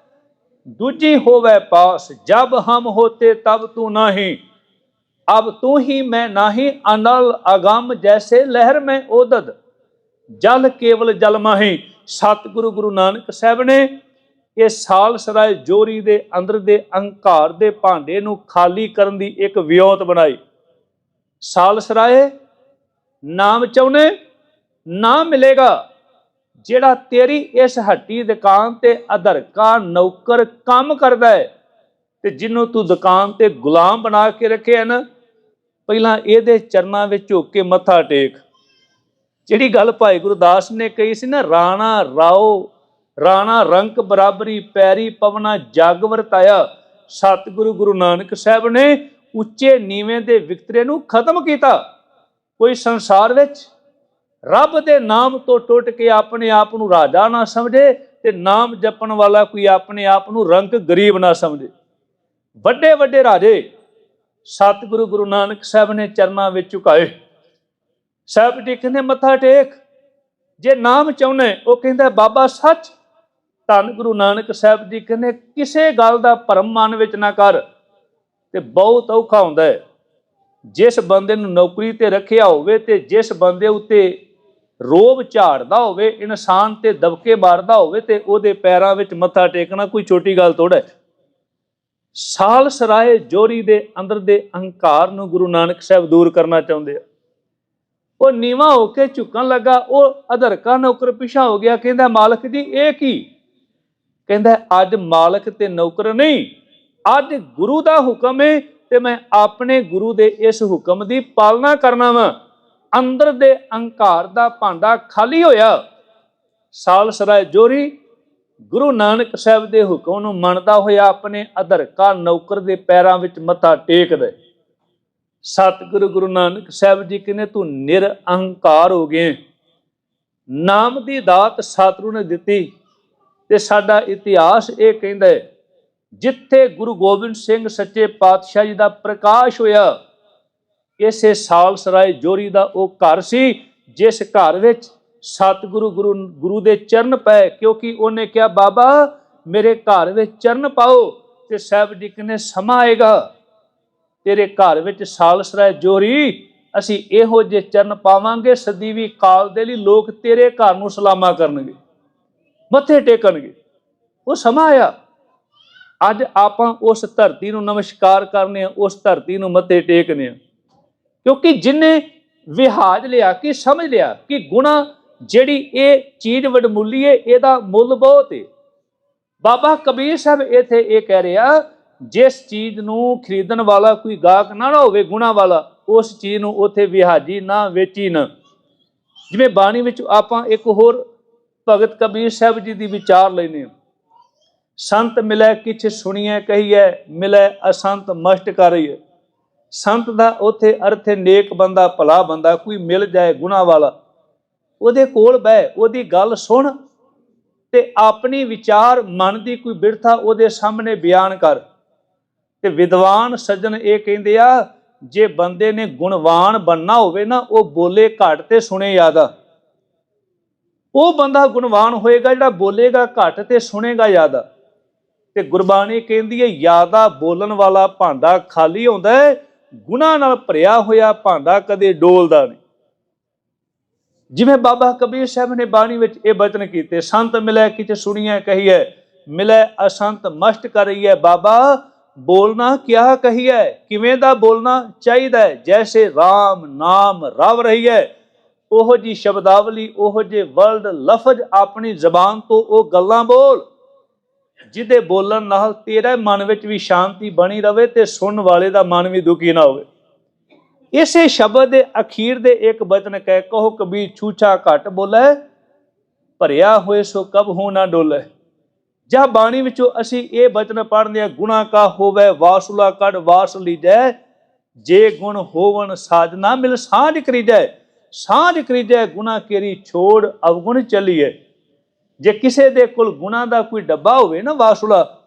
ਦੂਜੀ ਹੋਵੇ ਪਾਸ, ਜਬ ਹਮ ਹੋਤੇ ਤਬ ਤੂ ਨਹੀਂ। ਅਬ ਤੂ ਹੀ ਮੈਂ ਨਹੀਂ, ਅਨਲ ਅਗਮ ਜੈਸੇ ਲਹਿਰ ਮੈਂ ਉਦਦ ਜਲ ਕੇਵਲ ਜਲ ਮਾਹੀ, ਸਤਿਗੁਰੂ ਗੁਰੂ ਨਾਨਕ ਸਾਹਿਬ ਨੇ ਇਹ ਸਾਲ ਸਰਾਏ ਜੋਰੀ ਦੇ ਅੰਦਰ ਦੇ ਅਹੰਕਾਰ ਦੇ ਭਾਂਡੇ ਨੂੰ ਖਾਲੀ ਕਰਨ ਦੀ ਇੱਕ ਵਿਉਂਤ ਬਣਾਈ। ਸਾਲ ਸਰਾਏ ਨਾਮ ਚਾਉਨੇ ਨਾ ਮਿਲੇਗਾ। ਜਿਹੜਾ ਤੇਰੀ ਇਸ ਹੱਟੀ ਦੁਕਾਨ ਤੇ ਅਧਰਕਾ ਨੌਕਰ ਕੰਮ ਕਰਦਾ ਹੈ ਤੇ ਜਿਹਨੂੰ ਤੂੰ ਦੁਕਾਨ ਤੇ ਗੁਲਾਮ ਬਣਾ ਕੇ ਰੱਖਿਆ ਨਾ, ਪਹਿਲਾਂ ਇਹਦੇ ਚਰਨਾਂ ਵਿੱਚ ਝੁੱਕ ਕੇ ਮੱਥਾ ਟੇਕ। ਜਿਹੜੀ ਗੱਲ ਭਾਈ ਗੁਰਦਾਸ ਨੇ ਕਹੀ ਸੀ ਨਾ, ਰਾਣਾ ਰਾਓ, ਰਾਣਾ ਰੰਕ ਬਰਾਬਰੀ ਪੈਰੀ ਪਵਨਾ ਜਗ ਵਰਤਾਇਆ, ਸਤਿਗੁਰੂ ਗੁਰੂ ਨਾਨਕ ਸਾਹਿਬ ਨੇ ਉੱਚੇ ਨੀਵੇਂ ਦੇ ਵਿਕਤਰੇ ਨੂੰ ਖਤਮ ਕੀਤਾ। ਕੋਈ ਸੰਸਾਰ ਵਿੱਚ ਰੱਬ ਦੇ ਨਾਮ ਤੋਂ ਟੁੱਟ ਕੇ ਆਪਣੇ ਆਪ ਨੂੰ ਰਾਜਾ ਨਾ ਸਮਝੇ ਤੇ ਨਾਮ ਜਪਣ ਵਾਲਾ ਕੋਈ ਆਪਣੇ ਆਪ ਨੂੰ ਰੰਕ ਗਰੀਬ ਨਾ ਸਮਝੇ। ਵੱਡੇ ਵੱਡੇ ਰਾਜੇ ਸਤਿਗੁਰੂ ਗੁਰੂ ਨਾਨਕ ਸਾਹਿਬ ਨੇ ਚਰਨਾਂ ਵਿੱਚ ਝੁਕਾਏ। ਸਾਹਿਬ ਜੀ ਕਹਿੰਦੇ, ਮੱਥਾ ਟੇਕ। ਜੇ ਨਾਮ ਚਾਹੁੰਦੇ, ਉਹ ਕਹਿੰਦਾ, ਬਾਬਾ, ਸੱਚ। ਧੰਨ ਗੁਰੂ ਨਾਨਕ ਸਾਹਿਬ ਜੀ ਕਹਿੰਦੇ, ਕਿਸੇ ਗੱਲ ਦਾ ਭਰਮ ਮਨ ਵਿੱਚ ਨਾ ਕਰ ਤੇ ਬਹੁਤ ਔਖਾ ਹੁੰਦਾ ਹੈ। ਜਿਸ ਬੰਦੇ ਨੂੰ ਨੌਕਰੀ ਤੇ ਰੱਖਿਆ ਹੋਵੇ ਤੇ ਜਿਸ ਬੰਦੇ ਉੱਤੇ ਰੋਬ ਝਾੜਦਾ ਹੋਵੇ, ਇਨਸਾਨ ਤੇ ਦਬਕੇ ਮਾਰਦਾ ਹੋਵੇ ਤੇ ਉਹਦੇ ਪੈਰਾਂ ਵਿੱਚ ਮੱਥਾ ਟੇਕਣਾ ਕੋਈ ਛੋਟੀ ਗੱਲ ਥੋੜਾ ਸਾਲ ਸਰਾਏ ਜੋਰੀ ਦੇ ਅੰਦਰ ਦੇ ਅਹੰਕਾਰ ਨੂੰ ਗੁਰੂ ਨਾਨਕ ਸਾਹਿਬ ਦੂਰ ਕਰਨਾ ਚਾਹੁੰਦੇ ਆ। ਉਹ ਨੀਵਾ ਹੋ ਕੇ ਝੁਕਣ ਲੱਗਾ, ਉਹ ਅਧਰਕਾ ਨੌਕਰ ਪਿਛਾ ਹੋ ਗਿਆ, ਕਹਿੰਦਾ, ਮਾਲਕ ਜੀ, ਇਹ ਕੀ? ਕਹਿੰਦਾ, ਅੱਜ ਮਾਲਕ ਤੇ ਨੌਕਰ ਨਹੀਂ, ਅੱਜ ਗੁਰੂ ਦਾ ਹੁਕਮ ਹੈ ਤੇ ਮੈਂ ਆਪਣੇ ਗੁਰੂ ਦੇ ਇਸ ਹੁਕਮ ਦੀ ਪਾਲਣਾ ਕਰਨਾ ਵਾਂ। ਅੰਦਰ ਦੇ ਅਹੰਕਾਰ ਦਾ ਭਾਂਡਾ ਖਾਲੀ ਹੋਇਆ। ਸਾਲਸਰਾਏ ਜੋਰੀ ਗੁਰੂ ਨਾਨਕ ਸਾਹਿਬ ਦੇ ਹੁਕਮ ਨੂੰ ਮੰਨਦਾ ਹੋਇਆ ਆਪਣੇ ਅਧਰਕਾ ਨੌਕਰ ਦੇ ਪੈਰਾਂ ਵਿੱਚ ਮੱਥਾ ਟੇਕਦਾ ਸਤਿਗੁਰੂ ਗੁਰੂ ਨਾਨਕ ਸਾਹਿਬ ਜੀ ਕਹਿੰਦੇ, ਤੂੰ ਨਿਰ ਅਹੰਕਾਰ ਹੋ ਗਏ। ਨਾਮ ਦੀ ਦਾਤ ਸਤਿਗੁਰੂ ਨੇ ਦਿੱਤੀ ਤੇ ਸਾਡਾ ਇਤਿਹਾਸ ਇਹ ਕਹਿੰਦਾ ਜਿੱਥੇ ਗੁਰੂ ਗੋਬਿੰਦ ਸਿੰਘ ਸੱਚੇ ਪਾਤਸ਼ਾਹ ਜੀ ਦਾ ਪ੍ਰਕਾਸ਼ ਹੋਇਆ ਇਸੇ ਸਾਲਸਰਾਏ ਜੋਰੀ ਦਾ ਉਹ ਘਰ ਸੀ, ਜਿਸ ਘਰ ਵਿੱਚ ਸਤਿਗੁਰੂ ਗੁਰੂ ਗੁਰੂ ਦੇ ਚਰਨ ਪਏ, ਕਿਉਂਕਿ ਉਹਨੇ ਕਿਹਾ, ਬਾਬਾ, ਮੇਰੇ ਘਰ ਵਿੱਚ ਚਰਨ ਪਾਓ ਤੇ ਸਾਹਿਬ ਜੀ ਕਹਿੰਦੇ ਸਮਾਂ ਆਏਗਾ। ਤੇਰੇ ਘਰ ਵਿੱਚ ਸਾਲਸਰਾਏ ਜੋਰੀ, ਅਸੀਂ ਇਹੋ ਜਿਹੇ ਚਰਨ ਪਾਵਾਂਗੇ, ਸਦੀਵੀ ਕਾਲ ਦੇ ਲਈ ਲੋਕ ਤੇਰੇ ਘਰ ਨੂੰ ਸਲਾਮਾ ਕਰਨਗੇ, ਮੱਥੇ ਟੇਕਣਗੇ। ਉਹ ਸਮਾਂ ਆਇਆ। ਅੱਜ ਆਪਾਂ ਉਸ ਧਰਤੀ ਨੂੰ ਨਮਸਕਾਰ ਕਰਨੇ ਆ, ਉਸ ਧਰਤੀ ਨੂੰ ਮੱਥੇ ਟੇਕਨੇ ਆ। ਕਿਉਂਕਿ ਜਿਨੇ ਵਿਹਾਜ ਲਿਆ, ਕਿ ਸਮਝ ਲਿਆ ਕਿ ਗੁਣਾ ਜਿਹੜੀ ਇਹ ਚੀਜ਼ ਵਡਮੁੱਲੀ ਏ, ਇਹਦਾ ਮੁੱਲ ਬਹੁਤ ਏ। ਬਾਬਾ ਕਬੀਰ ਸਾਹਿਬ ਇੱਥੇ ਇਹ ਕਹਿ ਰਿਹਾ ਜਿਸ ਚੀਜ਼ ਨੂੰ ਖਰੀਦਣ ਵਾਲਾ ਕੋਈ ਗਾਹਕ ਨਾ ਹੋਵੇ, ਗੁਣਾ ਵਾਲਾ, ਉਸ ਚੀਜ਼ ਨੂੰ ਉਥੇ ਵਿਹਾਜੀ ਨਾ ਵੇਚੀ ਨਾ ਜਿਵੇਂ ਬਾਣੀ ਵਿੱਚ ਆਪਾਂ ਇੱਕ ਹੋਰ ਭਗਤ ਕਬੀਰ ਸਾਹਿਬ ਜੀ ਦੀ ਵਿਚਾਰ ਲੈਨੇ ਹਾਂ। ਸੰਤ ਮਿਲੈ ਕਿਛ ਸੁਣੀਐ ਕਹੀਐ, ਮਿਲੈ ਅਸੰਤ ਮਸ਼ਟ ਕਰੀਐ ਸੰਤ ਦਾ ਉਥੇ ਅਰਥ ਹੈ, ਨੇਕ ਬੰਦਾ, ਭਲਾ ਬੰਦਾ, ਕੋਈ ਮਿਲ ਜਾਏ ਗੁਨਾ ਵਾਲਾ। ਉਹਦੇ ਕੋਲ ਬਹਿ, ਉਹਦੀ ਗੱਲ ਸੁਣ ਤੇ ਆਪਣੀ ਵਿਚਾਰ, ਮਨ ਦੀ ਕੋਈ ਬਿਰਥਾ ਉਹਦੇ ਸਾਹਮਣੇ ਬਿਆਨ ਕਰ। ਤੇ ਵਿਦਵਾਨ ਸੱਜਣ ਇਹ ਕਹਿੰਦੇ ਆ, ਜੇ ਬੰਦੇ ਨੇ ਗੁਣਵਾਨ ਬੰਨਾ ਹੋਵੇ ਨਾ, ਉਹ ਬੋਲੇ ਘੱਟ ਤੇ ਸੁਣੇ ਜ਼ਿਆਦਾ ਉਹ ਬੰਦਾ ਗੁਣਵਾਨ ਹੋਏਗਾ ਜਿਹੜਾ ਬੋਲੇਗਾ ਘੱਟ ਤੇ ਸੁਣੇਗਾ ਜ਼ਿਆਦਾ। ਤੇ ਗੁਰਬਾਣੀ ਕਹਿੰਦੀ ਹੈ ਜ਼ਿਆਦਾ ਬੋਲਣ ਵਾਲਾ ਭਾਂਡਾ ਖਾਲੀ ਹੁੰਦਾ ਹੈ ਗੁਨਾਹ ਨਾਲ ਭਰਿਆ ਹੋਇਆ ਭਾਂਡਾ ਕਦੇ ਡੋਲਦਾ ਨਹੀਂ। ਜਿਵੇਂ ਬਾਬਾ ਕਬੀਰ ਸਾਹਿਬ ਨੇ ਬਾਣੀ ਵਿੱਚ ਇਹ ਬਚਨ ਕੀਤੇ, ਸੰਤ ਮਿਲੇ ਕਿਤੇ ਸੁਣੀਐ ਕਹੀਐ, ਮਿਲੇ ਅਸੰਤ ਮਸ਼ਟ ਕਰੀਐ ਬਾਬਾ ਬੋਲਣਾ ਕਿਆ ਕਹੀਐ, ਕਿਵੇਂ ਦਾ ਬੋਲਣਾ ਚਾਹੀਦਾ ਹੈ ਜੈਸੇ RAM ਨਾਮ ਰਵ ਰਹੀ ਹੈ ਉਹੋ ਜੀ ਸ਼ਬਦਾਵਲੀ, ਉਹੋ ਜੇ ਵਰਲਡ ਲਫ਼ਜ਼ ਆਪਣੀ ਜ਼ਬਾਨ ਤੋਂ ਉਹ ਗੱਲਾਂ ਬੋਲ। ਜਿਹਦੇ ਬੋਲਣ ਨਾਲ ਤੇਰੇ ਮਨ ਵਿੱਚ ਵੀ ਸ਼ਾਂਤੀ ਬਣੀ ਰਵੇ ਤੇ ਸੁਣਨ ਵਾਲੇ ਦਾ ਮਨ ਵੀ ਦੁਖੀ ਨਾ ਹੋਵੇ। ਇਸੇ ਸ਼ਬਦ ਦੇ ਅਖੀਰ ਦੇ ਇੱਕ ਬਚਨ ਕਹਿ, ਕਹੋ ਕਬੀਰ ਛੂਛਾ ਘਟ ਬੋਲੇ, ਭਰਿਆ ਹੋਏ ਸੋ ਕਬ ਹੋ ਨਾ ਡੋਲੇ। ਜਾਂ ਬਾਣੀ ਵਿੱਚੋਂ ਅਸੀਂ ਇਹ ਬਚਨ ਪੜ੍ਹਦੇ ਆ ਗੁਨਾ ਕਾ ਹੋਵੇ, ਵਾਸੁਲਾ ਕੜ ਵਾਸ ਲੀਜੈ, ਜੇ ਗੁਣ ਹੋਵਨ ਸਾਜਨਾ ਮਿਲ ਸਾਝ ਕਰੀਜੈ ਸਾਝ ਕਰੀਜੈ ਗੁਨਾ ਕੇਰੀ ਛੋੜ ਅਵਗੁਣ ਚਲੀਏ। ਜੇ ਕਿਸੇ ਦੇ ਕੋਲ ਗੁਣਾ ਦਾ ਕੋਈ ਡੱਬਾ ਹੋਵੇ ਨਾ ਵਾਸੁਲਾ,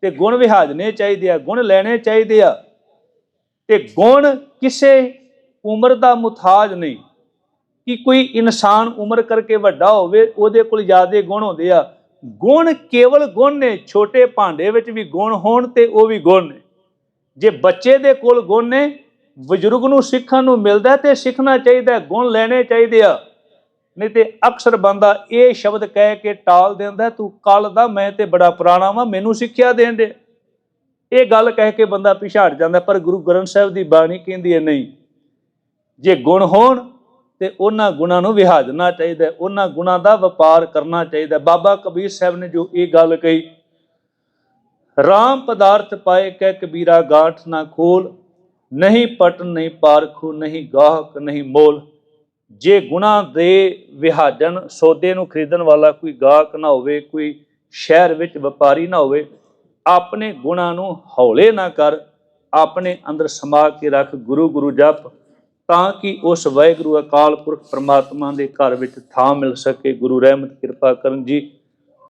ਤੇ ਗੁਣ ਵਿਹਾਜਨੇ ਚਾਹੀਦੇ ਆ, ਗੁਣ ਲੈਣੇ ਚਾਹੀਦੇ ਆ। ਤੇ ਗੁਣ ਕਿਸੇ ਉਮਰ ਦਾ ਮੁਤਾਜ ਨਹੀਂ। ਕਿ ਕੋਈ ਇਨਸਾਨ ਉਮਰ ਕਰਕੇ ਵੱਡਾ ਹੋਵੇ, ਉਹਦੇ ਕੋਲ ਜ਼ਿਆਦੇ ਗੁਣ ਹੁੰਦੇ ਆ। ਗੁਣ ਕੇਵਲ ਗੁਣ ਨੇ, ਛੋਟੇ ਭਾਂਡੇ ਵਿੱਚ ਵੀ ਗੁਣ ਹੋਣ ਤੇ ਉਹ ਵੀ ਗੁਣ ਨੇ। ਜੇ ਬੱਚੇ ਦੇ ਕੋਲ ਗੁਣ ਨੇ, ਬਜ਼ੁਰਗ ਨੂੰ ਸਿੱਖਣ ਨੂੰ ਮਿਲਦਾ ਤੇ ਸਿੱਖਣਾ ਚਾਹੀਦਾ, ਗੁਣ ਲੈਣੇ ਚਾਹੀਦੇ ਆ। ਨਹੀਂ ਤੇ ਅਕਸਰ ਬੰਦਾ ਇਹ ਸ਼ਬਦ ਕਹਿ ਕੇ ਟਾਲ ਦਿੰਦਾ, ਤੂੰ ਕੱਲ ਦਾ, ਮੈਂ ਤੇ ਬੜਾ ਪੁਰਾਣਾ ਵਾਂ, ਮੈਨੂੰ ਸਿੱਖਿਆ ਦੇਣ ਦੇ। ਇਹ ਗੱਲ ਕਹਿ ਕੇ ਬੰਦਾ ਪਿਛਾੜ ਜਾਂਦਾ, ਪਰ ਗੁਰੂ ਗ੍ਰੰਥ ਸਾਹਿਬ ਦੀ ਬਾਣੀ ਕਹਿੰਦੀ ਹੈ, ਨਹੀਂ, ਜੇ ਗੁਣ ਹੋਣ ਤੇ ਉਹਨਾਂ ਗੁਣਾਂ ਨੂੰ ਵਿਹਾਜਣਾ ਚਾਹੀਦਾ ਉਹਨਾਂ ਗੁਣਾਂ ਦਾ ਵਪਾਰ ਕਰਨਾ ਚਾਹੀਦਾ ਬਾਬਾ ਕਬੀਰ ਸਾਹਿਬ ਨੇ ਜੋ ਇਹ ਗੱਲ ਕਹੀ, ਰਾਮ ਪਦਾਰਥ ਪਾਏ ਕਹਿ ਕਬੀਰਾ ਗਾਂਠ ਨਾ ਖੋਲ, ਨਹੀਂ ਪਟਨ, ਨਹੀਂ ਪਾਰਖੂ, ਨਹੀਂ ਗਾਹਕ, ਨਹੀਂ ਮੋਲ। ਜੇ ਗੁਣਾ ਦੇ ਵਿਹਾਜਨ ਸੌਦੇ ਨੂੰ ਖਰੀਦਣ ਵਾਲਾ ਕੋਈ ਗਾਹਕ ਨਾ ਹੋਵੇ, ਕੋਈ ਸ਼ਹਿਰ ਵਿੱਚ ਵਪਾਰੀ ਨਾ ਹੋਵੇ, ਆਪਣੇ ਗੁਣਾ ਨੂੰ ਹੌਲੇ ਨਾ ਕਰ, ਆਪਣੇ ਅੰਦਰ ਸਮਾ ਕੇ ਰੱਖ ਗੁਰੂ ਗੁਰੂ ਜਪ, ਤਾਂ ਕਿ ਉਸ ਵਾਹਿਗੁਰੂ ਅਕਾਲ ਪੁਰਖ ਪ੍ਰਮਾਤਮਾ ਦੇ ਘਰ ਵਿੱਚ ਥਾਂ ਮਿਲ ਸਕੇ। ਗੁਰੂ ਰਹਿਮਤ ਕਿਰਪਾ ਕਰਨ ਜੀ।